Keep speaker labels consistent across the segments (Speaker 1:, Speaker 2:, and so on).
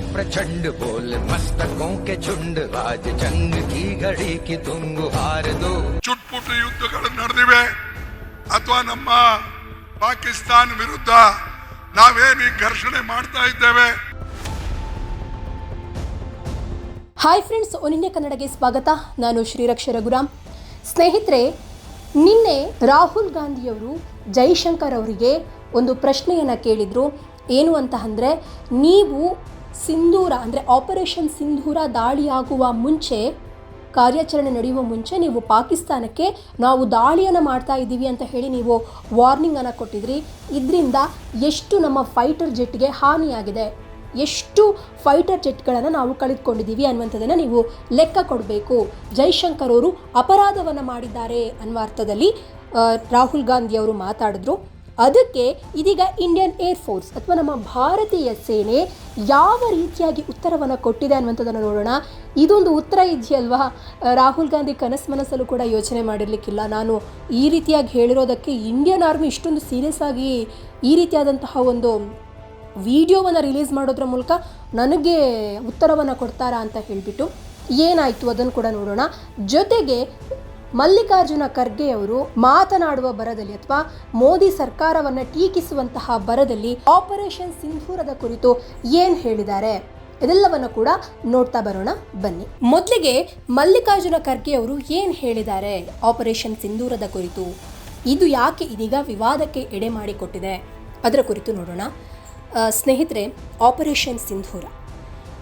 Speaker 1: प्रचंड बोल मस्तकों के झुंड आज जंग की घड़ी की तुम हार दो
Speaker 2: ಚುಟ್ಪುಟ ಯುದ್ಧಗಳು ನಡೆದಿವೆ ಅಥವಾ ನಮ್ಮ ಪಾಕಿಸ್ತಾನ ವಿರುದ್ಧ ನಾವೇನು ಈ ಘರ್ಷಣೆ ಮಾಡ್ತಾ ಇದ್ದೇವೆ
Speaker 3: ಹಾಯ್ ಫ್ರೆಂಡ್ಸ್ ಒನ್ ಇಂಡಿಯಾ ಕನ್ನಡಗೆ ಸ್ವಾಗತ ನಾನು ಶ್ರೀರಕ್ಷ ರಘುರಾಮ್ ಸ್ನೇಹಿತರೆ ನಿನ್ನೆ ರಾಹುಲ್ ಗಾಂಧಿಯವರು ಜೈಶಂಕರ್ ಅವರಿಗೆ ಒಂದು ಪ್ರಶ್ನೆಯನ್ನು ಕೇಳಿದರು ಏನು ಅಂತ ಅಂದರೆ ನೀವು ಸಿಂಧೂರ, ಅಂದರೆ ಆಪರೇಷನ್ ಸಿಂಧೂರ ದಾಳಿಯಾಗುವ ಮುಂಚೆ, ಕಾರ್ಯಾಚರಣೆ ನಡೆಯುವ ಮುಂಚೆ ನೀವು ಪಾಕಿಸ್ತಾನಕ್ಕೆ ನಾವು ದಾಳಿಯನ್ನು ಮಾಡ್ತಾ ಇದ್ದೀವಿ ಅಂತ ಹೇಳಿ ನೀವು ವಾರ್ನಿಂಗನ್ನು ಕೊಟ್ಟಿದ್ರಿ. ಇದರಿಂದ ಎಷ್ಟು ನಮ್ಮ ಫೈಟರ್ ಜೆಟ್ಗೆ ಹಾನಿಯಾಗಿದೆ, ಎಷ್ಟು ಫೈಟರ್ ಜೆಟ್ಗಳನ್ನು ನಾವು ಕಳೆದುಕೊಂಡಿದ್ದೀವಿ ಅನ್ನುವಂಥದ್ದನ್ನು ನೀವು ಲೆಕ್ಕ ಕೊಡಬೇಕು. ಜೈಶಂಕರ್ ಅವರು ಅಪರಾಧವನ್ನು ಮಾಡಿದ್ದಾರೆ ಅನ್ನುವ ಅರ್ಥದಲ್ಲಿ ರಾಹುಲ್ ಗಾಂಧಿ ಅವರು ಮಾತಾಡಿದ್ರು. ಅದಕ್ಕೆ ಇದೀಗ ಇಂಡಿಯನ್ ಏರ್ ಫೋರ್ಸ್ ಅಥವಾ ನಮ್ಮ ಭಾರತೀಯ ಸೇನೆ ಯಾವ ರೀತಿಯಾಗಿ ಉತ್ತರವನ್ನು ಕೊಟ್ಟಿದೆ ಅನ್ನುವಂಥದ್ದನ್ನು ನೋಡೋಣ. ಇದೊಂದು ಉತ್ತರ ಇದೆಯಲ್ವಾ? ರಾಹುಲ್ ಗಾಂಧಿ ಕನಸು ಮನಸ್ಸಲ್ಲೂ ಕೂಡ ಯೋಚನೆ ಮಾಡಿರಲಿಕ್ಕಿಲ್ಲ. ನಾನು ಈ ರೀತಿಯಾಗಿ ಹೇಳಿರೋದಕ್ಕೆ ಇಂಡಿಯನ್ ಆರ್ಮಿ ಇಷ್ಟೊಂದು ಸೀರಿಯಸ್ ಆಗಿ ಈ ರೀತಿಯಾದಂತಹ ಒಂದು ವಿಡಿಯೋವನ್ನು ರಿಲೀಸ್ ಮಾಡೋದ್ರ ಮೂಲಕ ನನಗೆ ಉತ್ತರವನ್ನು ಕೊಡ್ತಾರಾ ಅಂತ ಹೇಳಿಬಿಟ್ಟು ಏನಾಯಿತು ಅದನ್ನು ಕೂಡ ನೋಡೋಣ. ಜೊತೆಗೆ ಮಲ್ಲಿಕಾರ್ಜುನ ಖರ್ಗೆ ಅವರು ಮಾತನಾಡುವ ಬರದಲ್ಲಿ ಅಥವಾ ಮೋದಿ ಸರ್ಕಾರವನ್ನು ಟೀಕಿಸುವಂತಹ ಬರದಲ್ಲಿ ಆಪರೇಷನ್ ಸಿಂಧೂರದ ಕುರಿತು ಏನು ಹೇಳಿದ್ದಾರೆ? ಇದೆಲ್ಲವನ್ನು ಕೂಡ ನೋಡ್ತಾ ಬರೋಣ, ಬನ್ನಿ. ಮೊದಲಿಗೆ ಮಲ್ಲಿಕಾರ್ಜುನ ಖರ್ಗೆ ಅವರು ಏನು ಹೇಳಿದ್ದಾರೆ ಆಪರೇಷನ್ ಸಿಂಧೂರದ ಕುರಿತು? ಇದು ಯಾಕೆ ಇದೀಗ ವಿವಾದಕ್ಕೆ ಎಡೆ ಮಾಡಿಕೊಟ್ಟಿದೆ? ಅದರ ಕುರಿತು ನೋಡೋಣ. ಸ್ನೇಹಿತರೆ ಆಪರೇಷನ್ ಸಿಂಧೂರ.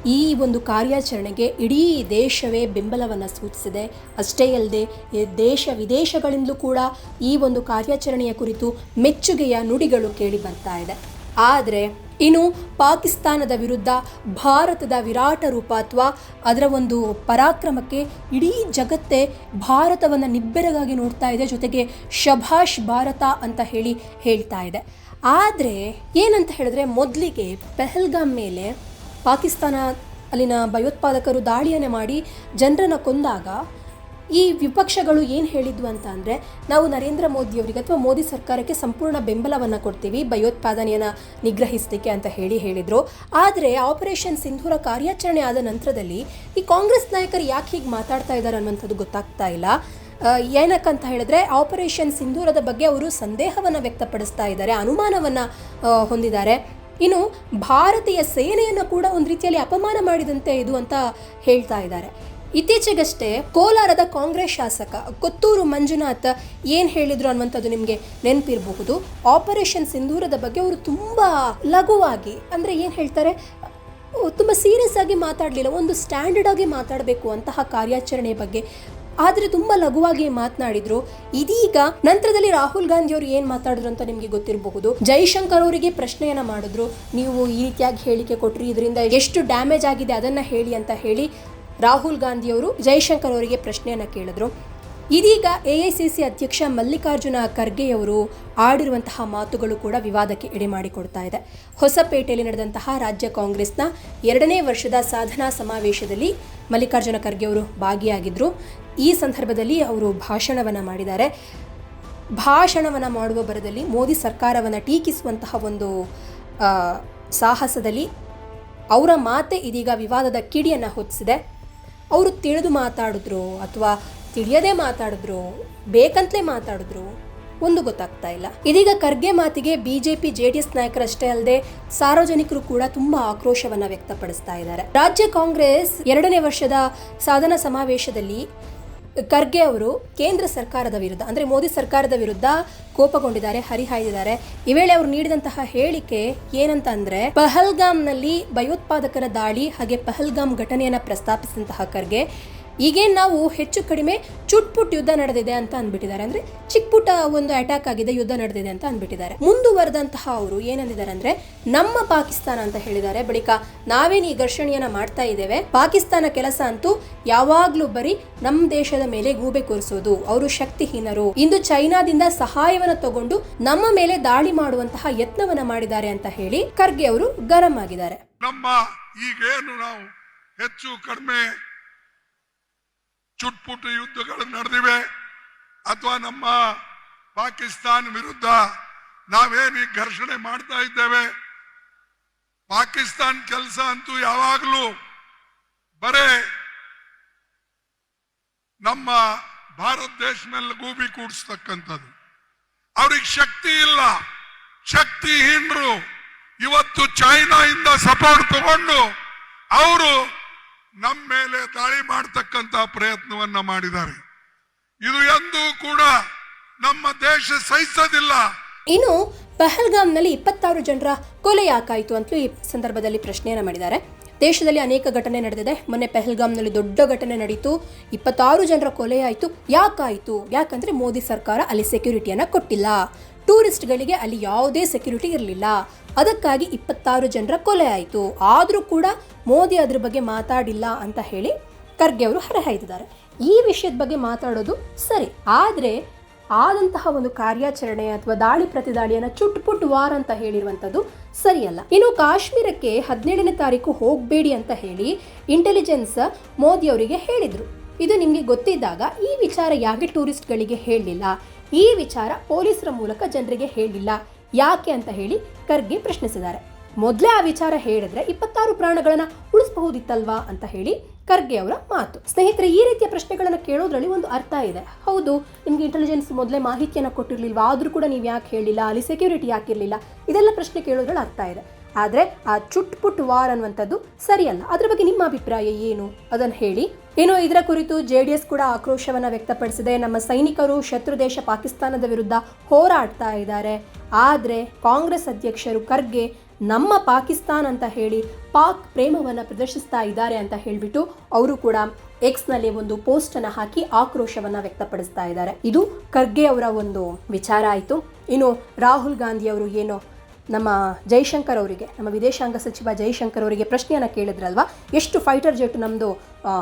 Speaker 3: ಈ ಒಂದು ಕಾರ್ಯಾಚರಣೆಗೆ ಇಡೀ ದೇಶವೇ ಬೆಂಬಲವನ್ನು ಸೂಚಿಸಿದೆ. ಅಷ್ಟೇ ಅಲ್ಲದೆ ದೇಶ ವಿದೇಶಗಳಿಂದಲೂ ಕೂಡ ಈ ಒಂದು ಕಾರ್ಯಾಚರಣೆಯ ಕುರಿತು ಮೆಚ್ಚುಗೆಯ ನುಡಿಗಳು ಕೇಳಿ ಬರ್ತಾ ಇದೆ. ಆದರೆ, ಇನ್ನು ಪಾಕಿಸ್ತಾನದ ವಿರುದ್ಧ ಭಾರತದ ವಿರಾಟ ರೂಪ ಅಥವಾ ಅದರ ಒಂದು ಪರಾಕ್ರಮಕ್ಕೆ ಇಡೀ ಜಗತ್ತೇ ಭಾರತವನ್ನು ನಿಬ್ಬೆರಗಾಗಿ ನೋಡ್ತಾ ಇದೆ, ಜೊತೆಗೆ ಶಭಾಷ್ ಭಾರತ ಅಂತ ಹೇಳಿ ಹೇಳ್ತಾ ಇದೆ. ಆದರೆ, ಏನಂತ ಹೇಳಿದ್ರೆ ಮೊದಲಿಗೆ ಪೆಹಲ್ಗಾಮ್ ಮೇಲೆ ಪಾಕಿಸ್ತಾನ ಅಲ್ಲಿನ ಭಯೋತ್ಪಾದಕರು ದಾಳಿಯನ್ನು ಮಾಡಿ ಜನರನ್ನು ಕೊಂದಾಗ ಈ ವಿಪಕ್ಷಗಳು ಏನು ಹೇಳಿದ್ವು ಅಂತ ಅಂದರೆ, ನಾವು ನರೇಂದ್ರ ಮೋದಿಯವರಿಗೆ ಅಥವಾ ಮೋದಿ ಸರ್ಕಾರಕ್ಕೆ ಸಂಪೂರ್ಣ ಬೆಂಬಲವನ್ನು ಕೊಡ್ತೀವಿ, ಭಯೋತ್ಪಾದನೆಯನ್ನು ನಿಗ್ರಹಿಸಲಿಕ್ಕೆ ಅಂತ ಹೇಳಿ ಹೇಳಿದರು. ಆದರೆ ಆಪರೇಷನ್ ಸಿಂಧೂರ ಕಾರ್ಯಾಚರಣೆ ಆದ ನಂತರದಲ್ಲಿ ಈ ಕಾಂಗ್ರೆಸ್ ನಾಯಕರು ಯಾಕೆ ಹೀಗೆ ಮಾತಾಡ್ತಾ ಇದ್ದಾರೆ ಅನ್ನುವಂಥದ್ದು ಗೊತ್ತಾಗ್ತಾ ಇಲ್ಲ. ಏನಕ್ಕಂತ ಹೇಳಿದ್ರೆ, ಆಪರೇಷನ್ ಸಿಂಧೂರದ ಬಗ್ಗೆ ಅವರು ಸಂದೇಹವನ್ನು ವ್ಯಕ್ತಪಡಿಸ್ತಾ ಇದ್ದಾರೆ, ಅನುಮಾನವನ್ನು ಹೊಂದಿದ್ದಾರೆ. ಇನ್ನು ಭಾರತೀಯ ಸೇನೆಯನ್ನು ಕೂಡ ಒಂದು ರೀತಿಯಲ್ಲಿ ಅಪಮಾನ ಮಾಡಿದಂತೆ ಇದು ಅಂತ ಹೇಳ್ತಾ ಇದ್ದಾರೆ. ಇತ್ತೀಚೆಗಷ್ಟೇ ಕೋಲಾರದ ಕಾಂಗ್ರೆಸ್ ಶಾಸಕ ಕೊತ್ತೂರು ಮಂಜುನಾಥ್ ಏನು ಹೇಳಿದ್ರು ಅನ್ನುವಂಥದ್ದು ನಿಮಗೆ ನೆನಪಿರಬಹುದು. ಆಪರೇಷನ್ ಸಿಂಧೂರದ ಬಗ್ಗೆ ಅವರು ತುಂಬ ಲಘುವಾಗಿ ಅಂದರೆ ಏನು ಹೇಳ್ತಾರೆ ತುಂಬ ಸೀರಿಯಸ್ ಆಗಿ ಮಾತಾಡಲಿಲ್ಲ, ಒಂದು ಸ್ಟ್ಯಾಂಡರ್ಡ್ ಆಗಿ ಮಾತಾಡಬೇಕು ಅಂತಹ ಕಾರ್ಯಾಚರಣೆ ಬಗ್ಗೆ ಆದರೆ ತುಂಬ ಲಘುವಾಗಿ ಮಾತನಾಡಿದ್ರು. ಇದೀಗ ನಂತರದಲ್ಲಿ ರಾಹುಲ್ ಗಾಂಧಿ ಅವರು ಏನು ಮಾತಾಡಿದ್ರು ಅಂತ ನಿಮಗೆ ಗೊತ್ತಿರಬಹುದು. ಜೈಶಂಕರ್ ಅವರಿಗೆ ಪ್ರಶ್ನೆಯನ್ನ ಮಾಡಿದ್ರು. ನೀವು ಈ ರೀತಿಯಾಗಿ ಹೇಳಿಕೆ ಕೊಟ್ರಿ, ಇದರಿಂದ ಎಷ್ಟು ಡ್ಯಾಮೇಜ್ ಆಗಿದೆ ಅದನ್ನ ಹೇಳಿ ಅಂತ ಹೇಳಿ ರಾಹುಲ್ ಗಾಂಧಿ ಅವರು ಜೈಶಂಕರ್ ಅವರಿಗೆ ಪ್ರಶ್ನೆಯನ್ನ ಕೇಳಿದ್ರು. ಇದೀಗ ಎಐಸಿಸಿ ಅಧ್ಯಕ್ಷ ಮಲ್ಲಿಕಾರ್ಜುನ ಖರ್ಗೆಯವರು ಆಡಿರುವಂತಹ ಮಾತುಗಳು ಕೂಡ ವಿವಾದಕ್ಕೆ ಎಡೆ ಮಾಡಿಕೊಡ್ತಾ ಇದೆ. ಹೊಸಪೇಟೆಯಲ್ಲಿ ನಡೆದಂತಹ ರಾಜ್ಯ ಕಾಂಗ್ರೆಸ್ನ ಎರಡನೇ ವರ್ಷದ ಸಾಧನಾ ಸಮಾವೇಶದಲ್ಲಿ ಮಲ್ಲಿಕಾರ್ಜುನ ಖರ್ಗೆ ಅವರು ಭಾಗಿಯಾಗಿದ್ದರು ಈ ಸಂದರ್ಭದಲ್ಲಿ ಅವರು ಭಾಷಣವನ್ನು ಮಾಡಿದ್ದಾರೆ. ಭಾಷಣವನ್ನು ಮಾಡುವ ಬರದಲ್ಲಿ ಮೋದಿ ಸರ್ಕಾರವನ್ನು ಟೀಕಿಸುವಂತಹ ಒಂದು ಸಾಹಸದಲ್ಲಿ ಅವರ ಮಾತೆ ಇದೀಗ ವಿವಾದದ ಕಿಡಿಯನ್ನು ಹೊತ್ತಿಸಿದೆ. ಅವರು ತಿಳಿದು ಮಾತಾಡಿದ್ರು ಅಥವಾ ತಿಳಿಯದೇ ಮಾತಾಡಿದ್ರು, ಬೇಕಂತಲೇ ಮಾತಾಡಿದ್ರು, ಒಂದು ಗೊತ್ತಾಗ್ತಾ ಇಲ್ಲ. ಇದೀಗ ಖರ್ಗೆ ಮಾತಿಗೆ ಬಿಜೆಪಿ, ಜೆಡಿಎಸ್ ನಾಯಕರಷ್ಟೇ ಅಲ್ಲದೆ ಸಾರ್ವಜನಿಕರು ಕೂಡ ತುಂಬಾ ಆಕ್ರೋಶವನ್ನ ವ್ಯಕ್ತಪಡಿಸ್ತಾ ಇದ್ದಾರೆ. ರಾಜ್ಯ ಕಾಂಗ್ರೆಸ್ ಎರಡನೇ ವರ್ಷದ ಸಾಧನಾ ಸಮಾವೇಶದಲ್ಲಿ ಖರ್ಗೆ ಅವರು ಕೇಂದ್ರ ಸರ್ಕಾರದ ವಿರುದ್ಧ, ಅಂದರೆ ಮೋದಿ ಸರ್ಕಾರದ ವಿರುದ್ಧ ಕೋಪಗೊಂಡಿದ್ದಾರೆ, ಹರಿಹಾಯ್ದಿದ್ದಾರೆ. ಈ ವೇಳೆ ಅವರು ನೀಡಿದಂತಹ ಹೇಳಿಕೆ ಏನಂತ ಅಂದ್ರೆ, ಪಹಲ್ಗಾಮ್ನಲ್ಲಿ ಭಯೋತ್ಪಾದಕರ ದಾಳಿ ಹಾಗೆ ಪಹಲ್ಗಾಮ್ ಘಟನೆಯನ್ನ ಪ್ರಸ್ತಾಪಿಸಿದಂತಹ ಖರ್ಗೆ ಈಗೇನು ನಾವು ಹೆಚ್ಚು ಕಡಿಮೆ ಚುಟ್ಪುಟ್ ಯುದ್ಧ ನಡೆದಿದೆ ಅಂತ ಅಂದ್ಬಿಟ್ಟಿದ್ದಾರೆ. ಅಂದ್ರೆ ಚಿಕ್ಕ ಪುಟ್ಟ ಒಂದು ಅಟ್ಯಾಕ್ ಆಗಿದೆ, ಯುದ್ಧ ನಡೆದಿದೆ ಅಂತ ಅಂದ್ಬಿಟ್ಟಿದ್ದಾರೆ. ಮುಂದುವರೆದಂತಹ ಅವರು ಏನಂದಿದ್ದಾರೆ ಅಂದ್ರೆ, ನಮ್ಮ ಪಾಕಿಸ್ತಾನ ಅಂತ ಹೇಳಿದ್ದಾರೆ. ಬಳಿಕ ನಾವೇನು ಈ ಘರ್ಷಣೆಯನ್ನ ಮಾಡ್ತಾ ಇದ್ದೇವೆ? ಪಾಕಿಸ್ತಾನ ಕೆಲಸ ಅಂತೂ ಯಾವಾಗ್ಲೂ ಬರೀ ನಮ್ಮ ದೇಶದ ಮೇಲೆ ಗೂಬೆ ಕೂರಿಸೋದು, ಅವರು ಶಕ್ತಿಹೀನರು. ಇಂದು ಚೈನಾದಿಂದ ಸಹಾಯವನ್ನು ತಗೊಂಡು ನಮ್ಮ ಮೇಲೆ ದಾಳಿ ಮಾಡುವಂತಹ ಯತ್ನವನ್ನ ಮಾಡಿದ್ದಾರೆ ಅಂತ ಹೇಳಿ ಖರ್ಗೆ ಅವರು ಗರಂ ಆಗಿದ್ದಾರೆ.
Speaker 2: ನಮ್ಮ ಈಗೇನು ನಾವು ಹೆಚ್ಚು ಕಡಿಮೆ ಚುಟ್ಪುಟ ಯುದ್ಧಗಳು ನಡೆದಿವೆ. ಅಥವಾ ನಮ್ಮ ಪಾಕಿಸ್ತಾನ ವಿರುದ್ಧ ನಾವೇನು ಈ ಘರ್ಷಣೆ ಮಾಡ್ತಾ ಇದ್ದೇವೆ? ಪಾಕಿಸ್ತಾನ್ ಕೆಲಸ ಅಂತೂ ಯಾವಾಗಲೂ ಬರೇ ನಮ್ಮ ಭಾರತ ದೇಶ ಮೇಲೆ ಗೂಬಿ ಕೂಡಿಸ್ತಕ್ಕಂಥದ್ದು. ಅವ್ರಿಗೆ ಶಕ್ತಿ ಇಲ್ಲ. ಶಕ್ತಿಹೀನರು. ಇವತ್ತು ಚೈನಾಯಿಂದ ಸಪೋರ್ಟ್ ತಗೊಂಡು ಅವರು ನಮ್ಮ ಮೇಲೆ ದಾಳಿ ಮಾಡತಕ್ಕಂತ ಪ್ರಯತ್ನವನ್ನ ಮಾಡಿದ್ದಾರೆ. ಇದು ಎಂದೂ ಕೂಡ ನಮ್ಮ ದೇಶ ಸಹಿಸೋದಿಲ್ಲ.
Speaker 3: ಇನ್ನು ಪಹಲ್ಗಾಮ್ನಲ್ಲಿ ಇಪ್ಪತ್ತಾರು ಜನರ ಕೊಲೆ ಯಾಕಾಯಿತು ಅಂತಲೂ ಈ ಸಂದರ್ಭದಲ್ಲಿ ಪ್ರಶ್ನೆಯನ್ನು ಮಾಡಿದ್ದಾರೆ. ದೇಶದಲ್ಲಿ ಅನೇಕ ಘಟನೆ ನಡೆದಿದೆ. ಮೊನ್ನೆ ಪೆಹಲ್ಗಾಮ್ನಲ್ಲಿ ದೊಡ್ಡ ಘಟನೆ ನಡೀತು. ಇಪ್ಪತ್ತಾರು ಜನರ ಕೊಲೆ ಆಯಿತು. ಯಾಕಾಯಿತು? ಯಾಕಂದ್ರೆ ಮೋದಿ ಸರ್ಕಾರ ಅಲ್ಲಿ ಸೆಕ್ಯೂರಿಟಿಯನ್ನು ಕೊಟ್ಟಿಲ್ಲ. ಟೂರಿಸ್ಟ್ಗಳಿಗೆ ಅಲ್ಲಿ ಯಾವುದೇ ಸೆಕ್ಯೂರಿಟಿ ಇರಲಿಲ್ಲ. ಅದಕ್ಕಾಗಿ ಇಪ್ಪತ್ತಾರು ಜನರ ಕೊಲೆ ಆಯಿತು. ಆದರೂ ಕೂಡ ಮೋದಿ ಅದ್ರ ಬಗ್ಗೆ ಮಾತಾಡಿಲ್ಲ ಅಂತ ಹೇಳಿ ಖರ್ಗೆ ಅವರು ಹರಹಾಯ್ದಿದ್ದಾರೆ ಈ ವಿಷಯದ ಬಗ್ಗೆ ಮಾತಾಡೋದು ಸರಿ. ಆದರೆ ಆದಂತಹ ಒಂದು ಕಾರ್ಯಾಚರಣೆ ಅಥವಾ ದಾಳಿ ಪ್ರತಿದಾಳಿಯನ್ನು ಚುಟ್ಪುಟ್ ವಾರ್ ಅಂತ ಹೇಳಿರುವಂಥದ್ದು ಸರಿಯಲ್ಲ. ಇನ್ನು ಕಾಶ್ಮೀರಕ್ಕೆ ಹದಿನೇಳನೇ ತಾರೀಕು ಹೋಗಬೇಡಿ ಅಂತ ಹೇಳಿ ಇಂಟೆಲಿಜೆನ್ಸ್ ಮೋದಿ ಅವರಿಗೆ ಹೇಳಿದರು. ಇದು ನಿಮಗೆ ಗೊತ್ತಿದ್ದಾಗ ಈ ವಿಚಾರ ಯಾಕೆ ಟೂರಿಸ್ಟ್ಗಳಿಗೆ ಹೇಳಲಿಲ್ಲ? ಈ ವಿಚಾರ ಪೊಲೀಸರ ಮೂಲಕ ಜನರಿಗೆ ಹೇಳಿಲ್ಲ. ಯಾಕೆ ಅಂತ ಹೇಳಿ ಖರ್ಗೆ ಪ್ರಶ್ನಿಸಿದ್ದಾರೆ. ಮೊದಲೇ ಆ ವಿಚಾರ ಹೇಳಿದ್ರೆ ಇಪ್ಪತ್ತಾರು ಪ್ರಾಣಗಳನ್ನ ಉಳಿಸಬಹುದಿತ್ತಲ್ವಾ ಅಂತ ಹೇಳಿ ಖರ್ಗೆ ಅವರ ಮಾತು. ಸ್ನೇಹಿತರೆ, ಈ ರೀತಿಯ ಪ್ರಶ್ನೆಗಳನ್ನು ಕೇಳೋದ್ರಲ್ಲಿ ಒಂದು ಅರ್ಥ ಇದೆ. ಹೌದು, ನಿಮ್ಗೆ ಇಂಟೆಲಿಜೆನ್ಸ್ ಮೊದಲೇ ಮಾಹಿತಿಯನ್ನು ಕೊಟ್ಟಿರ್ಲಿಲ್ವಾ? ಆದ್ರೂ ಕೂಡ ನೀವು ಯಾಕೆ ಹೇಳಿಲ್ಲ? ಅಲ್ಲಿ ಸೆಕ್ಯೂರಿಟಿ ಯಾಕಿರಲಿಲ್ಲ? ಇದೆಲ್ಲ ಪ್ರಶ್ನೆ ಕೇಳೋದ್ರಲ್ಲಿ ಅರ್ಥ ಇದೆ. ಆದರೆ ಆ ಚುಟ್ಪುಟ್ ವಾರ್ ಅನ್ನುವಂಥದ್ದು ಸರಿಯಲ್ಲ. ಅದ್ರ ಬಗ್ಗೆ ನಿಮ್ಮ ಅಭಿಪ್ರಾಯ ಏನು? ಅದನ್ನು ಹೇಳಿ. ಏನು ಇದರ ಕುರಿತು ಜೆ ಕೂಡ ಆಕ್ರೋಶವನ್ನು ವ್ಯಕ್ತಪಡಿಸಿದೆ. ನಮ್ಮ ಸೈನಿಕರು ಶತ್ರು ದೇಶ ಪಾಕಿಸ್ತಾನದ ವಿರುದ್ಧ ಹೋರಾಡ್ತಾ ಇದ್ದಾರೆ. ಆದರೆ ಕಾಂಗ್ರೆಸ್ ಅಧ್ಯಕ್ಷರು ಖರ್ಗೆ ನಮ್ಮ ಪಾಕಿಸ್ತಾನ್ ಅಂತ ಹೇಳಿ ಪಾಕ್ ಪ್ರೇಮವನ್ನು ಪ್ರದರ್ಶಿಸ್ತಾ ಇದ್ದಾರೆ ಅಂತ ಹೇಳಿಬಿಟ್ಟು ಅವರು ಕೂಡ ಎಕ್ಸ್ನಲ್ಲಿ ಒಂದು ಪೋಸ್ಟನ್ನು ಹಾಕಿ ಆಕ್ರೋಶವನ್ನು ವ್ಯಕ್ತಪಡಿಸ್ತಾ ಇದ್ದಾರೆ. ಇದು ಖರ್ಗೆ ಅವರ ಒಂದು ವಿಚಾರ ಆಯಿತು. ಇನ್ನು ರಾಹುಲ್ ಗಾಂಧಿ ಅವರು ಏನು ನಮ್ಮ ಜೈಶಂಕರ್ ಅವರಿಗೆ, ನಮ್ಮ ವಿದೇಶಾಂಗ ಸಚಿವ ಜೈಶಂಕರ್ ಅವರಿಗೆ ಪ್ರಶ್ನೆಯನ್ನು ಕೇಳಿದ್ರಲ್ವಾ? ಎಷ್ಟು ಫೈಟರ್ ಜೆಟ್ ನಮ್ಮದು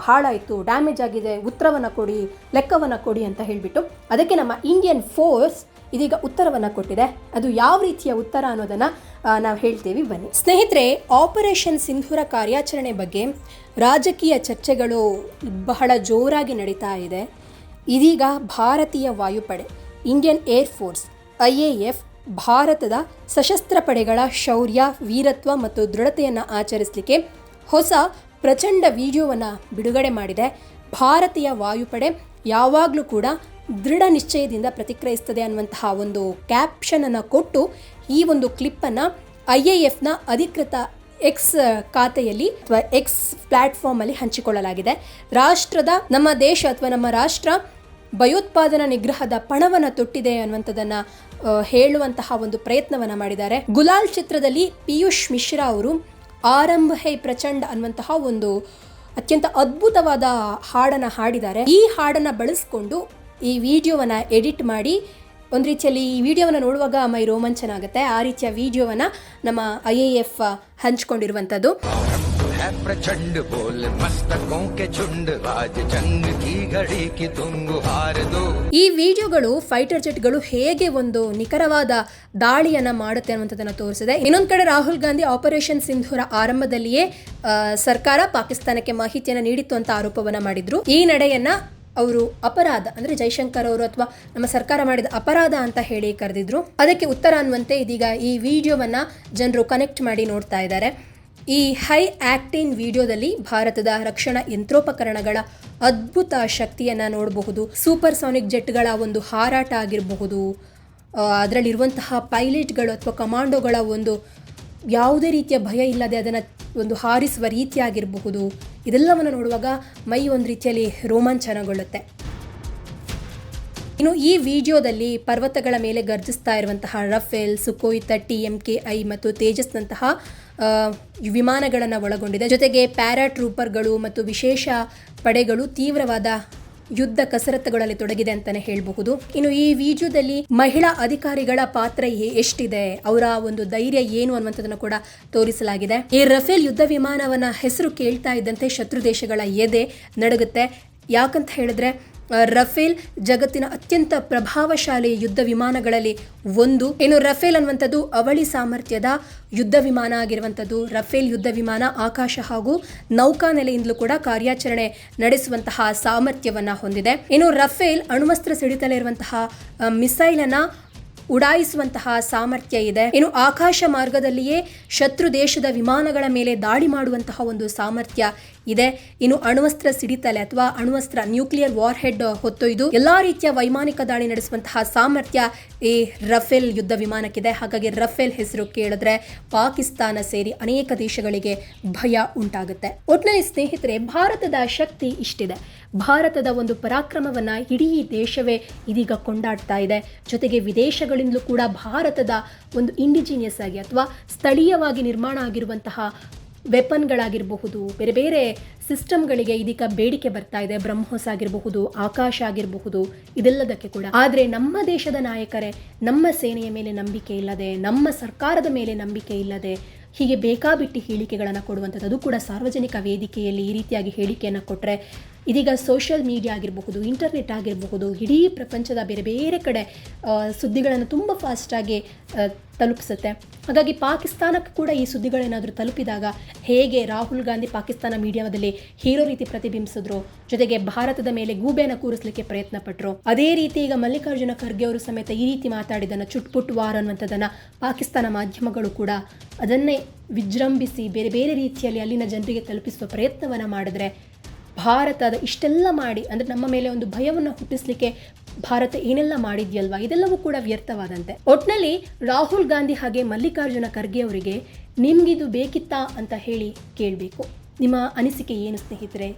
Speaker 3: ಹಾಳಾಯಿತು ಡ್ಯಾಮೇಜ್ ಆಗಿದೆ, ಉತ್ತರವನ್ನು ಕೊಡಿ, ಲೆಕ್ಕವನ್ನು ಕೊಡಿ ಅಂತ ಹೇಳಿಬಿಟ್ಟು, ಅದಕ್ಕೆ ನಮ್ಮ ಇಂಡಿಯನ್ ಫೋರ್ಸ್ ಇದೀಗ ಉತ್ತರವನ್ನು ಕೊಟ್ಟಿದೆ. ಅದು ಯಾವ ರೀತಿಯ ಉತ್ತರ ಅನ್ನೋದನ್ನು ನಾವು ಹೇಳ್ತೀವಿ, ಬನ್ನಿ. ಸ್ನೇಹಿತರೆ ಆಪರೇಷನ್ ಸಿಂಧೂರ ಕಾರ್ಯಾಚರಣೆ ಬಗ್ಗೆ ರಾಜಕೀಯ ಚರ್ಚೆಗಳು ಬಹಳ ಜೋರಾಗಿ ನಡೀತಾ ಇದೆ. ಇದೀಗ ಭಾರತೀಯ ವಾಯುಪಡೆ Indian air force I A F ಭಾರತದ ಸಶಸ್ತ್ರ ಪಡೆಗಳ ಶೌರ್ಯ, ವೀರತ್ವ ಮತ್ತು ದೃಢತೆಯನ್ನು ಆಚರಿಸಲಿಕ್ಕೆ ಹೊಸ ಪ್ರಚಂಡ ವಿಡಿಯೋವನ್ನು ಬಿಡುಗಡೆ ಮಾಡಿದೆ. ಭಾರತೀಯ ವಾಯುಪಡೆ ಯಾವಾಗಲೂ ಕೂಡ ದೃಢ ನಿಶ್ಚಯದಿಂದ ಪ್ರತಿಕ್ರಿಯಿಸ್ತದೆ ಅನ್ನುವಂತಹ ಒಂದು ಕ್ಯಾಪ್ಷನನ್ನು ಕೊಟ್ಟು ಈ ಒಂದು ಕ್ಲಿಪ್ಪನ್ನು ಐ ಎ ಎಫ್ನ ಅಧಿಕೃತ ಎಕ್ಸ್ ಖಾತೆಯಲ್ಲಿ ಅಥವಾ ಎಕ್ಸ್ ಪ್ಲಾಟ್ಫಾರ್ಮಲ್ಲಿ ಹಂಚಿಕೊಳ್ಳಲಾಗಿದೆ. ರಾಷ್ಟ್ರದ ನಮ್ಮ ದೇಶ ಅಥವಾ ನಮ್ಮ ರಾಷ್ಟ್ರ ಭಯೋತ್ಪಾದನಾ ನಿಗ್ರಹದ ಪಣವನ್ನು ತೊಟ್ಟಿದೆ ಅನ್ನುವಂಥದ್ದನ್ನ ಹೇಳುವಂತಹ ಒಂದು ಪ್ರಯತ್ನವನ್ನ ಮಾಡಿದ್ದಾರೆ. ಗುಲಾಲ್ ಚಿತ್ರದಲ್ಲಿ ಪಿಯೂಷ್ ಮಿಶ್ರಾ ಅವರು ಆರಂಭ ಹೇ ಪ್ರಚಂಡ ಅನ್ನುವಂತಹ ಒಂದು ಅತ್ಯಂತ ಅದ್ಭುತವಾದ ಹಾಡನ್ನು ಹಾಡಿದ್ದಾರೆ. ಈ ಹಾಡನ್ನು ಬಳಸ್ಕೊಂಡು ಈ ವಿಡಿಯೋವನ್ನ ಎಡಿಟ್ ಮಾಡಿ, ಒಂದು ರೀತಿಯಲ್ಲಿ ಈ ವಿಡಿಯೋವನ್ನು ನೋಡುವಾಗ ಮೈ ರೋಮಾಂಚನ ಆಗುತ್ತೆ. ಆ ರೀತಿಯ ವಿಡಿಯೋವನ್ನು ನಮ್ಮ ಐ ಎ ಎಫ್ ಹಂಚ್ಕೊಂಡಿರುವಂಥದ್ದು.
Speaker 1: है प्रचंड बोल मस्तकों के झुंड आज जंग की घड़ी की तुम हार दो
Speaker 3: ಈ ವಿಡಿಯೋಗಳು ಫೈಟರ್ ಜೆಟ್ಗಳು ಹೇಗೆ ಒಂದು ನಿಖರವಾದ ದಾಳಿಯನ್ನ ಮಾಡುತ್ತೆ ಅನ್ನುವಂಥದ್ದನ್ನು ತೋರಿಸಿದೆ ಇನ್ನೊಂದು ಕಡೆ ರಾಹುಲ್ ಗಾಂಧಿ ಆಪರೇಷನ್ ಸಿಂಧೂರ ಆರಂಭದಲ್ಲಿಯೇ ಆ, ಸರ್ಕಾರ ಪಾಕಿಸ್ತಾನಕ್ಕೆ ಮಾಹಿತಿಯನ್ನು ನೀಡಿತ್ತು ಅಂತ ಆರೋಪವನ್ನ ಮಾಡಿದ್ರು ಈ ನಡೆಯನ್ನ ಅವರು ಅಪರಾಧ ಅಂದ್ರೆ ಜೈಶಂಕರ್ ಅವರು ಅಥವಾ ನಮ್ಮ ಸರ್ಕಾರ ಮಾಡಿದ ಅಪರಾಧ ಅಂತ ಹೇಳಿ ಕರೆದಿದ್ರು ಅದಕ್ಕೆ ಉತ್ತರ ಅನ್ನುವಂತೆ ಇದೀಗ ಈ ವಿಡಿಯೋವನ್ನ ಜನರು ಕನೆಕ್ಟ್ ಮಾಡಿ ನೋಡ್ತಾ ಇದ್ದಾರೆ ಈ ಹೈ ಆಕ್ಟಿನ್ ವಿಡಿಯೋದಲ್ಲಿ ಭಾರತದ ರಕ್ಷಣಾ ಯಂತ್ರೋಪಕರಣಗಳ ಅದ್ಭುತ ಶಕ್ತಿಯನ್ನು ನೋಡಬಹುದು. ಸೂಪರ್ ಸಾನಿಕ್ ಜೆಟ್ಗಳ ಒಂದು ಹಾರಾಟ ಆಗಿರಬಹುದು. ಅದರಲ್ಲಿರುವಂತಹ ಪೈಲಟ್ಗಳು ಅಥವಾ ಕಮಾಂಡೋಗಳ ಒಂದು ಯಾವುದೇ ರೀತಿಯ ಭಯ ಇಲ್ಲದೆ ಅದನ್ನು ಒಂದು ಹಾರಿಸುವ ರೀತಿಯಾಗಿರಬಹುದು ಇದೆಲ್ಲವನ್ನು ನೋಡುವಾಗ ಮೈ ಒಂದು ರೀತಿಯಲ್ಲಿ ರೋಮಾಂಚನಗೊಳ್ಳುತ್ತೆ. ಇನ್ನು ಈ ವಿಡಿಯೋದಲ್ಲಿ ಪರ್ವತಗಳ ಮೇಲೆ ಗರ್ಜಿಸ್ತಾ ಇರುವಂತಹ Rafale, ಸುಕೋಯಿತ, T M K I ಮತ್ತು ತೇಜಸ್ನಂತಹ ವಿಮಾನಗಳನ್ನು ಒಳಗೊಂಡಿದೆ. ಜೊತೆಗೆ ಪ್ಯಾರಾಟ್ರೂಪರ್ಗಳು ಮತ್ತು ವಿಶೇಷ ಪಡೆಗಳು ತೀವ್ರವಾದ ಯುದ್ಧ ಕಸರತ್ತುಗಳಲ್ಲಿ ತೊಡಗಿದೆ ಅಂತಾನೆ ಹೇಳಬಹುದು. ಇನ್ನು ಈ ವಿಡಿಯೋದಲ್ಲಿ ಮಹಿಳಾ ಅಧಿಕಾರಿಗಳ ಪಾತ್ರ ಎಷ್ಟಿದೆ? ಅವರ ಒಂದು ಧೈರ್ಯ ಏನು ಅನ್ನುವಂಥದ್ದನ್ನು ಕೂಡ ತೋರಿಸಲಾಗಿದೆ. ಈ ರಫೇಲ್ ಯುದ್ಧ ವಿಮಾನವನ್ನ ಹೆಸರು ಕೇಳ್ತಾ ಇದ್ದಂತೆ ಶತ್ರು ದೇಶಗಳ ಎದೆ ನಡುಗುತ್ತೆ. ಯಾಕಂತ ಹೇಳಿದ್ರೆ ರಫೇಲ್ ಜಗತ್ತಿನ ಅತ್ಯಂತ ಪ್ರಭಾವಶಾಲಿ ಯುದ್ಧ ವಿಮಾನಗಳಲ್ಲಿ ಒಂದು. ಏನು ರಫೇಲ್ ಅನ್ನುವಂಥದ್ದು ಅವಳಿ ಸಾಮರ್ಥ್ಯದ ಯುದ್ಧ ವಿಮಾನ ಆಗಿರುವಂಥದ್ದು. ರಫೇಲ್ ಯುದ್ಧ ವಿಮಾನ ಆಕಾಶ ಹಾಗೂ ನೌಕಾ ನೆಲೆಯಿಂದಲೂ ಕೂಡ ಕಾರ್ಯಾಚರಣೆ ನಡೆಸುವಂತಹ ಸಾಮರ್ಥ್ಯವನ್ನು ಹೊಂದಿದೆ. ಇನ್ನು ರಫೇಲ್ ಅಣ್ವಸ್ತ್ರ ಸಿಡಿತಲೇ ಇರುವಂತಹ ಮಿಸೈಲ್ ಅನ್ನ ಉಡಾಯಿಸುವಂತಹ ಸಾಮರ್ಥ್ಯ ಇದೆ. ಇನ್ನು ಆಕಾಶ ಮಾರ್ಗದಲ್ಲಿಯೇ ಶತ್ರು ದೇಶದ ವಿಮಾನಗಳ ಮೇಲೆ ದಾಳಿ ಮಾಡುವಂತಹ ಒಂದು ಸಾಮರ್ಥ್ಯ ಇದೆ. ಇನ್ನು ಅಣ್ವಸ್ತ್ರ ಸಿಡಿತಲೆ ಅಥವಾ ಅಣ್ವಸ್ತ್ರ ನ್ಯೂಕ್ಲಿಯರ್ ವಾರ್ ಹೆಡ್ ಹೊತ್ತೊಯ್ದು ಎಲ್ಲಾ ರೀತಿಯ ವೈಮಾನಿಕ ದಾಳಿ ನಡೆಸುವಂತಹ ಸಾಮರ್ಥ್ಯ ಈ ರಫೇಲ್ ಯುದ್ಧ ವಿಮಾನಕ್ಕಿದೆ. ಹಾಗಾಗಿ ರಫೇಲ್ ಹೆಸರು ಕೇಳಿದ್ರೆ ಪಾಕಿಸ್ತಾನ ಸೇರಿ ಅನೇಕ ದೇಶಗಳಿಗೆ ಭಯ ಉಂಟಾಗುತ್ತೆ. ಒಟ್ಟಿನಲ್ಲಿ ಸ್ನೇಹಿತರೆ, ಭಾರತದ ಶಕ್ತಿ ಇಷ್ಟಿದೆ. ಭಾರತದ ಒಂದು ಪರಾಕ್ರಮವನ್ನ ಇಡೀ ದೇಶವೇ ಇದೀಗ ಕೊಂಡಾಡ್ತಾ ಇದೆ. ಜೊತೆಗೆ ವಿದೇಶಗಳಿಂದಲೂ ಕೂಡ ಭಾರತದ ಒಂದು ಇಂಡಿಜಿನಿಯಸ್ ಆಗಿ ಅಥವಾ ಸ್ಥಳೀಯವಾಗಿ ನಿರ್ಮಾಣ ಆಗಿರುವಂತಹ ವೆಪನ್ಗಳಾಗಿರಬಹುದು, ಬೇರೆ ಬೇರೆ ಸಿಸ್ಟಮ್ಗಳಿಗೆ ಇದೀಗ ಬೇಡಿಕೆ ಬರ್ತಾ ಇದೆ ಬ್ರಹ್ಮೋಸ್ ಆಗಿರಬಹುದು ಆಕಾಶ ಆಗಿರಬಹುದು, ಇದೆಲ್ಲದಕ್ಕೆ ಕೂಡ. ಆದರೆ ನಮ್ಮ ದೇಶದ ನಾಯಕರೇ, ನಮ್ಮ ಸೇನೆಯ ಮೇಲೆ ನಂಬಿಕೆ ಇಲ್ಲದೆ, ನಮ್ಮ ಸರ್ಕಾರದ ಮೇಲೆ ನಂಬಿಕೆ ಇಲ್ಲದೆ, ಹೀಗೆ ಬೇಕಾಬಿಟ್ಟಿ ಹೇಳಿಕೆಗಳನ್ನು ಕೊಡುವಂಥದ್ದು, ಅದು ಕೂಡ ಸಾರ್ವಜನಿಕ ವೇದಿಕೆಯಲ್ಲಿ ಈ ರೀತಿಯಾಗಿ ಹೇಳಿಕೆಯನ್ನು ಕೊಟ್ಟರೆ ಇದೀಗ ಸೋಷಿಯಲ್ ಮೀಡಿಯಾ ಆಗಿರಬಹುದು ಇಂಟರ್ನೆಟ್ ಆಗಿರಬಹುದು, ಇಡೀ ಪ್ರಪಂಚದ ಬೇರೆ ಬೇರೆ ಕಡೆ ಸುದ್ದಿಗಳನ್ನು ತುಂಬ ಫಾಸ್ಟಾಗಿ ತಲುಪಿಸುತ್ತೆ. ಹಾಗಾಗಿ ಪಾಕಿಸ್ತಾನಕ್ಕೆ ಕೂಡ ಈ ಸುದ್ದಿಗಳೇನಾದರೂ ತಲುಪಿದಾಗ ಹೇಗೆ ರಾಹುಲ್ ಗಾಂಧಿ ಪಾಕಿಸ್ತಾನ ಮೀಡಿಯಾದಲ್ಲಿ ಹೀರೋ ರೀತಿ ಪ್ರತಿಬಿಂಬಿಸಿದ್ರು, ಜೊತೆಗೆ ಭಾರತದ ಮೇಲೆ ಗೂಬೆಯನ್ನು ಕೂರಿಸಲಿಕ್ಕೆ ಪ್ರಯತ್ನ ಪಟ್ಟರು ಅದೇ ರೀತಿ ಈಗ ಮಲ್ಲಿಕಾರ್ಜುನ ಖರ್ಗೆ ಅವರು ಸಮೇತ ಈ ರೀತಿ ಮಾತಾಡಿದ್ದನ್ನು ಚುಟ್ಪುಟ್ ವಾರ್ ಅನ್ನುವಂಥದ್ದನ್ನು ಪಾಕಿಸ್ತಾನ ಮಾಧ್ಯಮಗಳು ಕೂಡ ಅದನ್ನೇ ವಿಜೃಂಭಿಸಿ ಬೇರೆ ಬೇರೆ ರೀತಿಯಲ್ಲಿ ಅಲ್ಲಿನ ಜನರಿಗೆ ತಲುಪಿಸುವ ಪ್ರಯತ್ನವನ್ನು ಮಾಡಿದ್ರೆ ಭಾರತದ ಇಷ್ಟೆಲ್ಲ ಮಾಡಿ, ಅಂದರೆ ನಮ್ಮ ಮೇಲೆ ಒಂದು ಭಯವನ್ನು ಹುಟ್ಟಿಸ್ಲಿಕ್ಕೆ ಭಾರತ ಏನೆಲ್ಲ ಮಾಡಿದ್ಯಲ್ವಾ? ಇದೆಲ್ಲವೂ ಕೂಡ ವ್ಯರ್ಥವಾದಂತೆ. ಒಟ್ನಲ್ಲಿ ರಾಹುಲ್ ಗಾಂಧಿ ಹಾಗೆ ಮಲ್ಲಿಕಾರ್ಜುನ ಖರ್ಗೆ ಅವರಿಗೆ ನಿಮ್ಗಿದು ಬೇಕಿತ್ತಾ ಅಂತ ಹೇಳಿ ಕೇಳಬೇಕು. ನಿಮ್ಮ ಅನಿಸಿಕೆ ಏನು ಸ್ನೇಹಿತರೆ?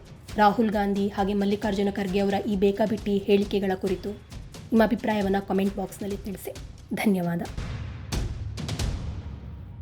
Speaker 3: ರಾಹುಲ್ ಗಾಂಧಿ ಹಾಗೆ ಮಲ್ಲಿಕಾರ್ಜುನ ಖರ್ಗೆ ಅವರ ಈ ಬೇಕಾಬಿಟ್ಟಿ ಹೇಳಿಕೆಗಳ ಕುರಿತು ನಿಮ್ಮ ಅಭಿಪ್ರಾಯವನ್ನು ಕಾಮೆಂಟ್ ಬಾಕ್ಸ್ನಲ್ಲಿ ತಿಳಿಸಿ. ಧನ್ಯವಾದ.